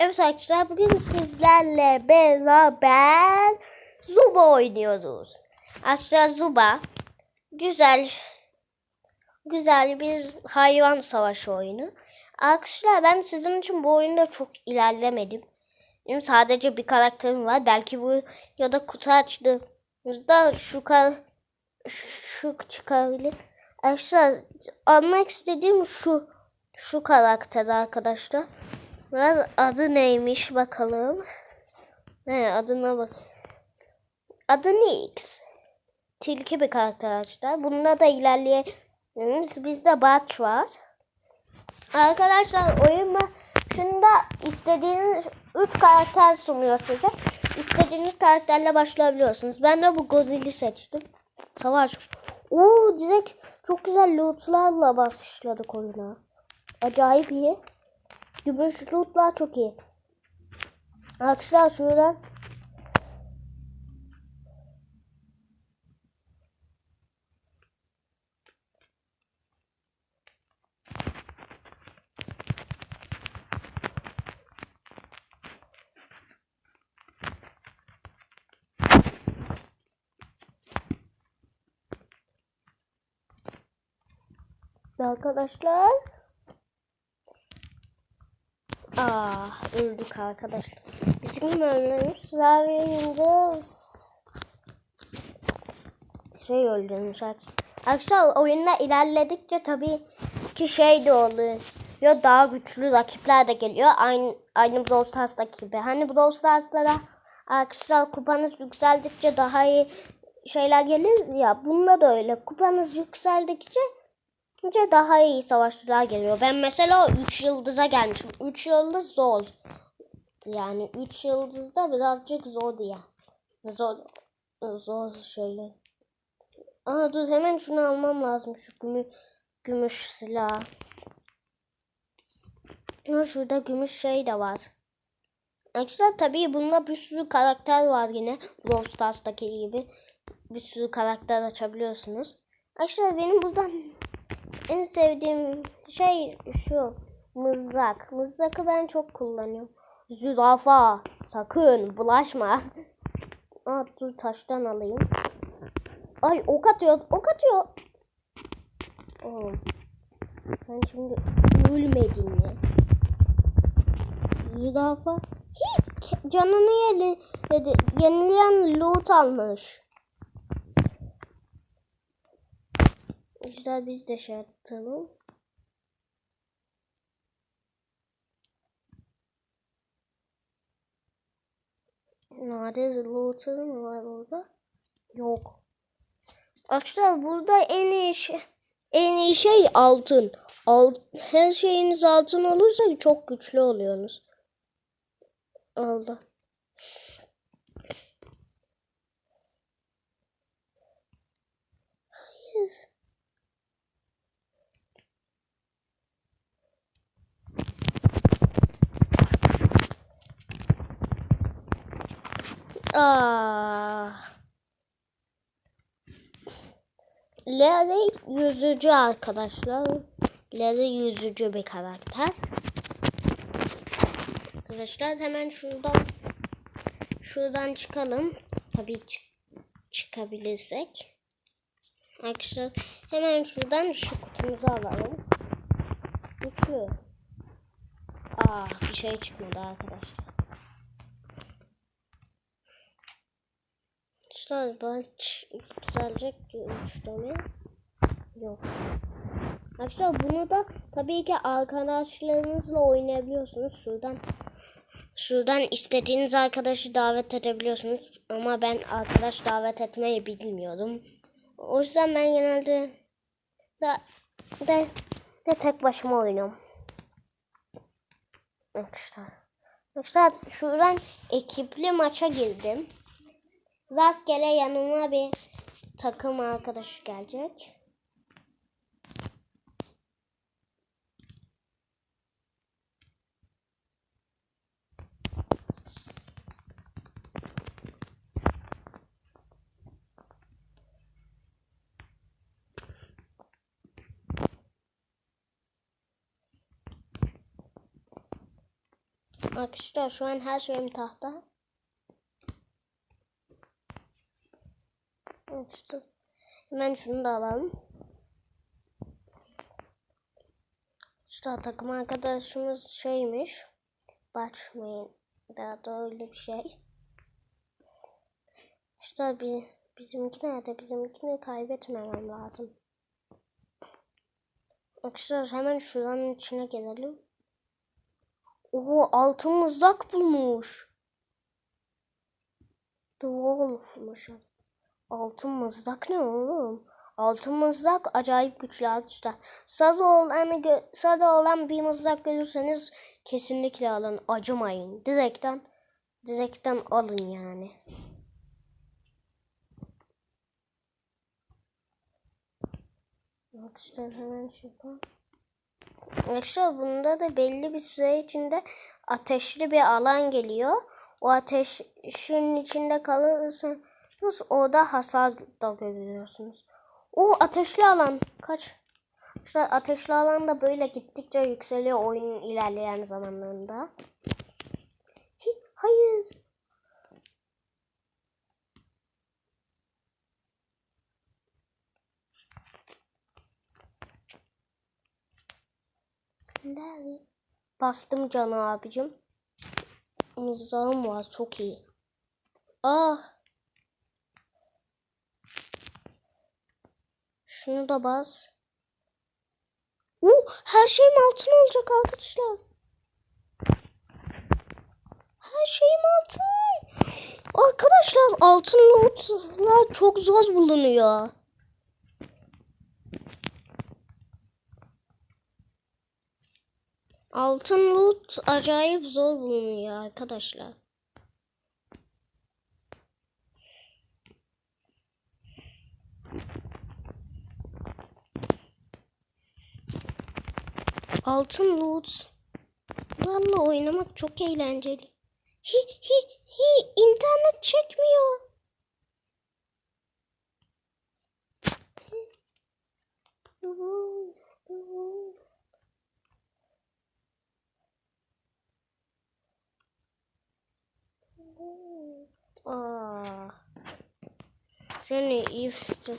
Evet arkadaşlar bugün sizlerle beraber Zuba oynuyoruz. Arkadaşlar Zuba güzel güzel bir hayvan savaşı oyunu. Arkadaşlar ben sizin için bu oyunda çok ilerlemedim. Benim sadece bir karakterim var. Belki bu ya da kutu açtığımızda şu kar şu çıkabilir. Arkadaşlar almak istediğim şu şu karakter arkadaşlar. Biraz adı neymiş bakalım. Ne adına bak. Adı Nix. Tilki bir karakter arkadaşlar. Bunda da ilerleyebiliriz. Bizde Batch var. Arkadaşlar oyun başında istediğiniz 3 karakter sunuyor size. İstediğiniz karakterle başlayabiliyorsunuz. Ben de bu Godzill'i seçtim. Savaş. Oo direkt çok güzel lootlarla başladık oyuna. Acayip iyi. Gümüş lootlar çok iyi. Arkadaşlar şuradan arkadaşlar. Ah öldük arkadaşlar. Bizim ölmemiz zaviyinde şey öldürmüş Arkadaşlar oyunda ilerledikçe tabii ki şey de oluyor. Daha güçlü rakipler de geliyor. Aynı aynı Brawl Stars'taki gibi. Hani Brawl Stars'lara arkadaşlar kupanız yükseldikçe daha iyi şeyler gelir ya. Bunda da öyle. Kupanız yükseldikçe Bence daha iyi savaşçılar geliyor. Ben mesela 3 yıldıza gelmişim. 3 yıldız zor. Yani 3 yıldızda birazcık zor diye. Zor, zor şeyler. Aa dur hemen şunu almam lazım. Şu gümüş, gümüş silah. Ha, şurada gümüş şey de var. Arkadaşlar tabii bunda bir sürü karakter var yine. Brawl Stars'taki gibi. Bir sürü karakter açabiliyorsunuz. Arkadaşlar benim buradan en sevdiğim şey şu mızrak. Mızrakı ben çok kullanıyorum. Zürafa sakın bulaşma. Aa, dur taştan alayım. Ay ok atıyor ok atıyor. Oo. Sen şimdi ölmedin mi? Zürafa hiç canını yedi, yedi. Yenileyen loot almış. İşte biz de şey atalım. Looter mı var burada? Yok. Arkadaşlar burada en iyi şey en iyi şey altın. Alt, her şeyiniz altın olursa çok güçlü oluyorsunuz. Aldı. Ah. Larry yüzücü arkadaşlar. Larry yüzücü bir karakter. Arkadaşlar hemen şuradan şuradan çıkalım. Tabii çık çıkabilirsek. Arkadaşlar hemen şuradan şu kutumuzu alalım. Güçlü. Ah bir şey çıkmadı arkadaşlar. Arkadaşlar ben düzelecek üçleme yok. Arkadaşlar bunu da tabii ki arkadaşlarınızla oynayabiliyorsunuz. Şuradan şuradan istediğiniz arkadaşı davet edebiliyorsunuz. Ama ben arkadaş davet etmeyi bilmiyorum. O yüzden ben genelde de, de, de tek başıma oynuyorum. Arkadaşlar. Arkadaşlar şuradan ekipli maça girdim. Rastgele yanıma bir takım arkadaşı gelecek. Arkadaşlar şu an her şeyim tahta. Arkadaşlar hemen şunu da alalım. İşte takım arkadaşımız şeymiş. Başmayın. Daha da öyle bir şey. İşte bir, bizimki nerede? Bizimkini kaybetmemem lazım. Arkadaşlar hemen şuranın içine gelelim. Oo altın mızrak bulmuş. The Wolf'muş. Altın mızrak ne oğlum? Altın mızrak acayip güçlü arkadaşlar. Sarı olan, sarı olan bir mızrak görürseniz kesinlikle alın. Acımayın. Direkten direkten alın yani. Arkadaşlar hemen şuradan. Arkadaşlar bunda da belli bir süre içinde ateşli bir alan geliyor. O ateşin içinde kalırsanız orada hasar da görüyorsunuz. O ateşli alan kaç? Arkadaşlar ateşli alan da böyle gittikçe yükseliyor oyunun ilerleyen zamanlarında. Hayır. Nerede? Bastım canı abicim. Mızrağım var çok iyi. Ah. Şunu da bas. Uh, her şeyim altın olacak arkadaşlar. Her şeyim altın. Arkadaşlar altın lootlar çok zor bulunuyor. Altın loot acayip zor bulunuyor arkadaşlar. Altın loot. Valla oynamak çok eğlenceli. Hi hi hi internet çekmiyor. Aa. Seni ifti.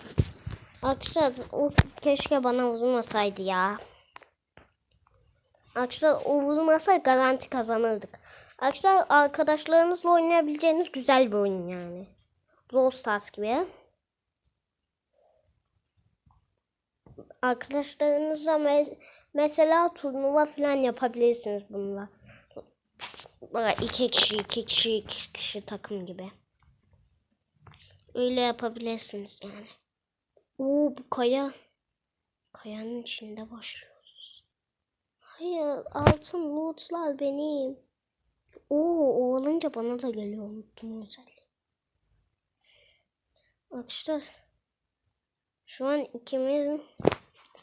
Arkadaşlar o keşke bana vurmasaydı ya. Arkadaşlar o vurmasa garanti kazanırdık. Arkadaşlar arkadaşlarınızla oynayabileceğiniz güzel bir oyun yani. Brawl Stars gibi. Arkadaşlarınızla me- mesela turnuva falan yapabilirsiniz bununla. Böyle iki kişi, iki kişi, iki kişi takım gibi. Öyle yapabilirsiniz yani. Oo bu kaya. Kayanın içinde başlıyoruz. Hayır altın lootlar benim. Oo o alınca bana da geliyor unuttum özelliği. Arkadaşlar. Şu an ikimiz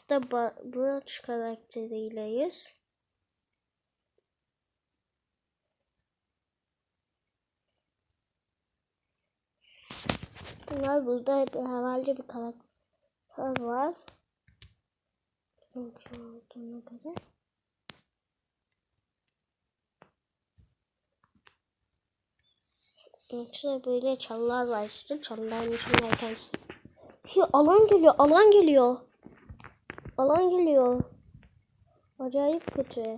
de Bratch karakteriyleyiz. Bunlar burada herhalde bir karakter var. Çünkü olduğuna. Yoksa böyle çalılar var işte. Çalıların içindeyken. Hi, alan geliyor, alan geliyor. Alan geliyor. Acayip kötü.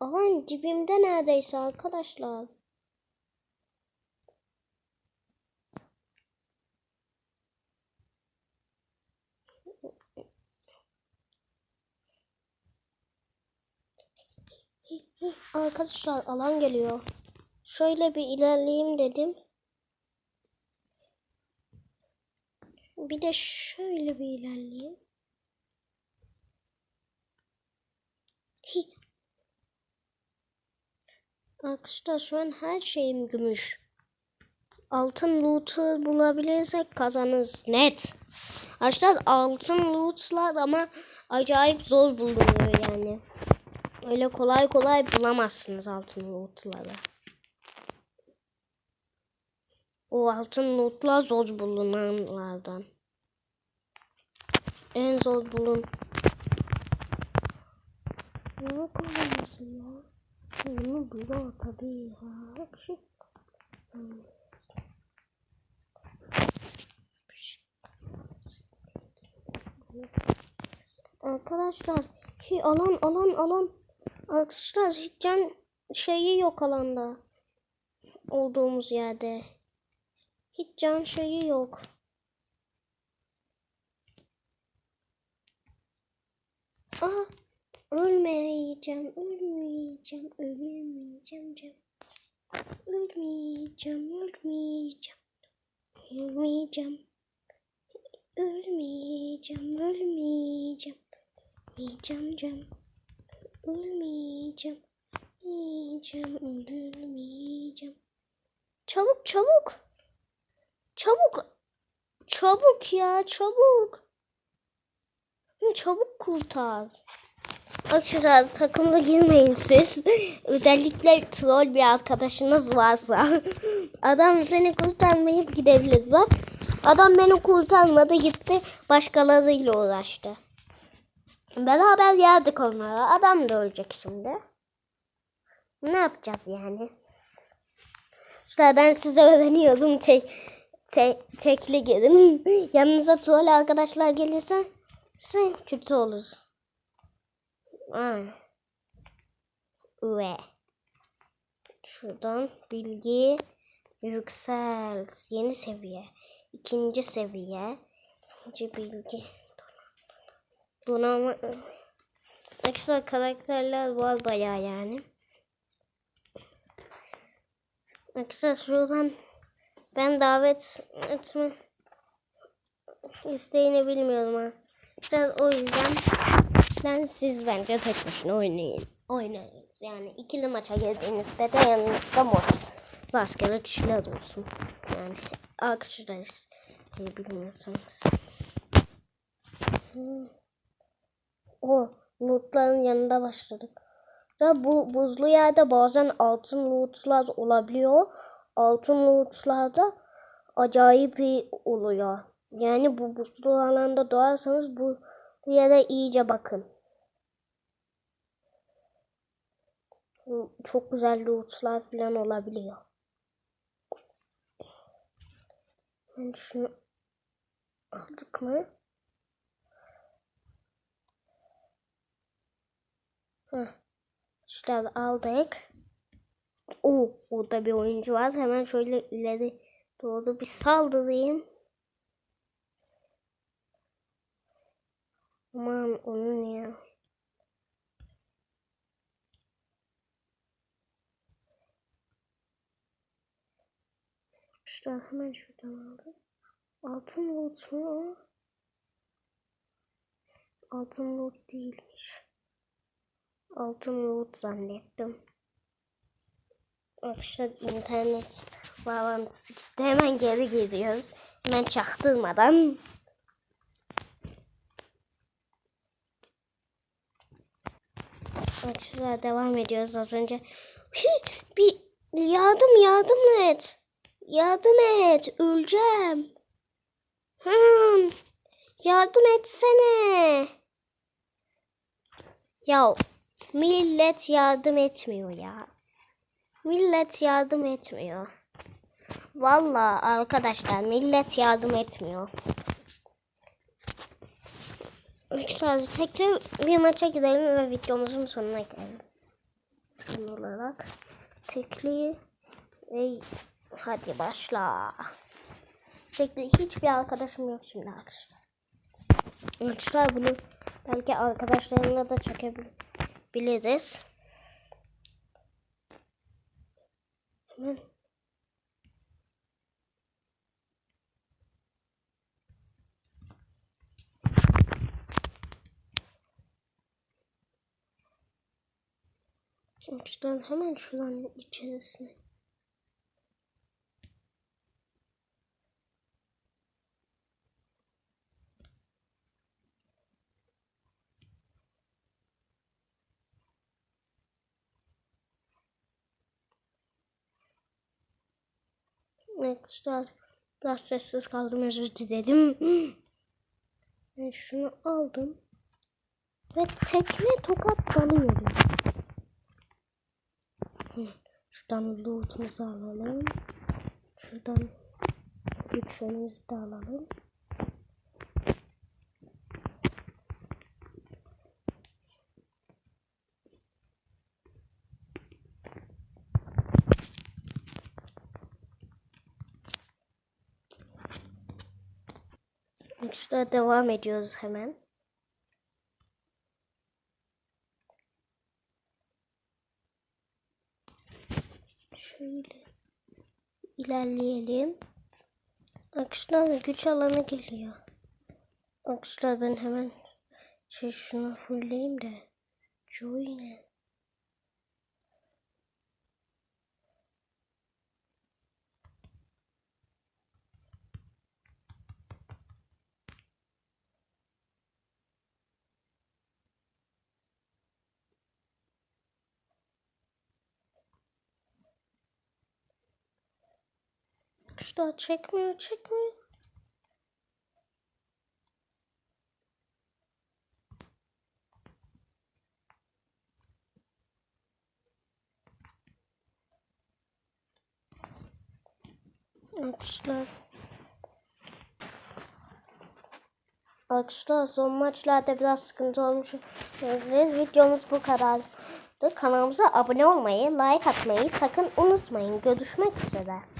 Alan dibimde neredeyse arkadaşlar. Arkadaşlar alan geliyor. Şöyle bir ilerleyeyim dedim. Bir de şöyle bir ilerleyeyim. Hi. Arkadaşlar şu an her şeyim gümüş. Altın loot'u bulabilirsek kazanırız. Net. Arkadaşlar altın loot'lar ama acayip zor bulunuyor yani. Öyle kolay kolay bulamazsınız altın loot'ları. O altın loot'lar zor bulunanlardan. En zor bulun. Ne kullanıyorsun ya? Bunu bula tabii ya. Şey. Arkadaşlar ki alan alan alan arkadaşlar hiç can şeyi yok alanda olduğumuz yerde. Hiç can şeyi yok. Aha ölmeyeceğim, ölmeyeceğim, ölmeyeceğim, cem. Ölmeyeceğim, ölmeyeceğim, ölmeyeceğim. Ölmeyeceğim, ölmeyeceğim. Ölmeyeceğim cem. Ölmeyeceğim. Ölmeyeceğim, ölmeyeceğim. Çabuk, çabuk. Çabuk. Çabuk ya, çabuk. Çabuk kurtar. Arkadaşlar takımda girmeyin siz. Özellikle troll bir arkadaşınız varsa. Adam seni kurtarmayıp gidebilir bak. Adam beni kurtarmadı gitti başkalarıyla uğraştı. Beraber yerdik onlara. Adam da ölecek şimdi. Ne yapacağız yani? İşte ben size öğreniyorum tek, tek tekli gelin. Yanınıza troll arkadaşlar gelirse sen kötü olur. Aa. Ve şuradan bilgi yüksel yeni seviye ikinci seviye ikinci bilgi donanma ekstra karakterler var bayağı yani ekstra şuradan ben davet etme isteğini bilmiyorum ha. İşte o yüzden ben siz bence tek başına oynayın. Oynayın. Yani ikili maça girdiğinizde de yanınızda mor. Rastgele kişiler olsun. Yani arkadaşlarız diye bilmiyorsanız. Hmm. O lootların yanında başladık. Da bu buzlu yerde bazen altın lootlar olabiliyor. Altın lootlarda acayip iyi oluyor. Yani bu buzlu alanda doğarsanız bu yere iyice bakın. Çok güzel lootlar falan olabiliyor. Ben şunu aldık mı? Heh. İşte aldık. Oo, orada bir oyuncu var. Hemen şöyle ileri doğru bir saldırayım. Aman onun ya. İşte hemen şuradan aldım. Altın loot mu? Altın loot değilmiş. Altın loot zannettim. Arkadaşlar internet bağlantısı gitti. Hemen geri geliyoruz. Hemen çaktırmadan. Arkadaşlar devam ediyoruz az önce. Hii, bir yardım yardım et. Yardım et. Öleceğim. Hmm. Yardım etsene. Ya millet yardım etmiyor ya. Millet yardım etmiyor. Vallahi arkadaşlar millet yardım etmiyor. Arkadaşlar tekrar bir maça gidelim ve videomuzun sonuna gelelim. Son olarak tekli ve hadi başla. Tekli hiçbir arkadaşım yok şimdi arkadaşlar. Arkadaşlar bunu belki arkadaşlarımla da çekebiliriz. Hemen Şuradan hemen şuranın içerisine. Arkadaşlar biraz sessiz kaldım özür dilerim. Ben şunu aldım. Ve tekme tokat dalıyorum. Şuradan lootumuzu alalım. Şuradan güçlerimizi de alalım. İşte devam ediyoruz hemen. Şöyle ilerleyelim. Arkadaşlar güç alanı geliyor. Arkadaşlar ben hemen şey şunu fullleyeyim de. Join. Arkadaşlar çekmiyor çekmiyor. Arkadaşlar. Arkadaşlar son maçlarda biraz sıkıntı olmuş. olabilir. Videomuz bu kadardı. Kanalımıza abone olmayı, like atmayı sakın unutmayın. Görüşmek üzere.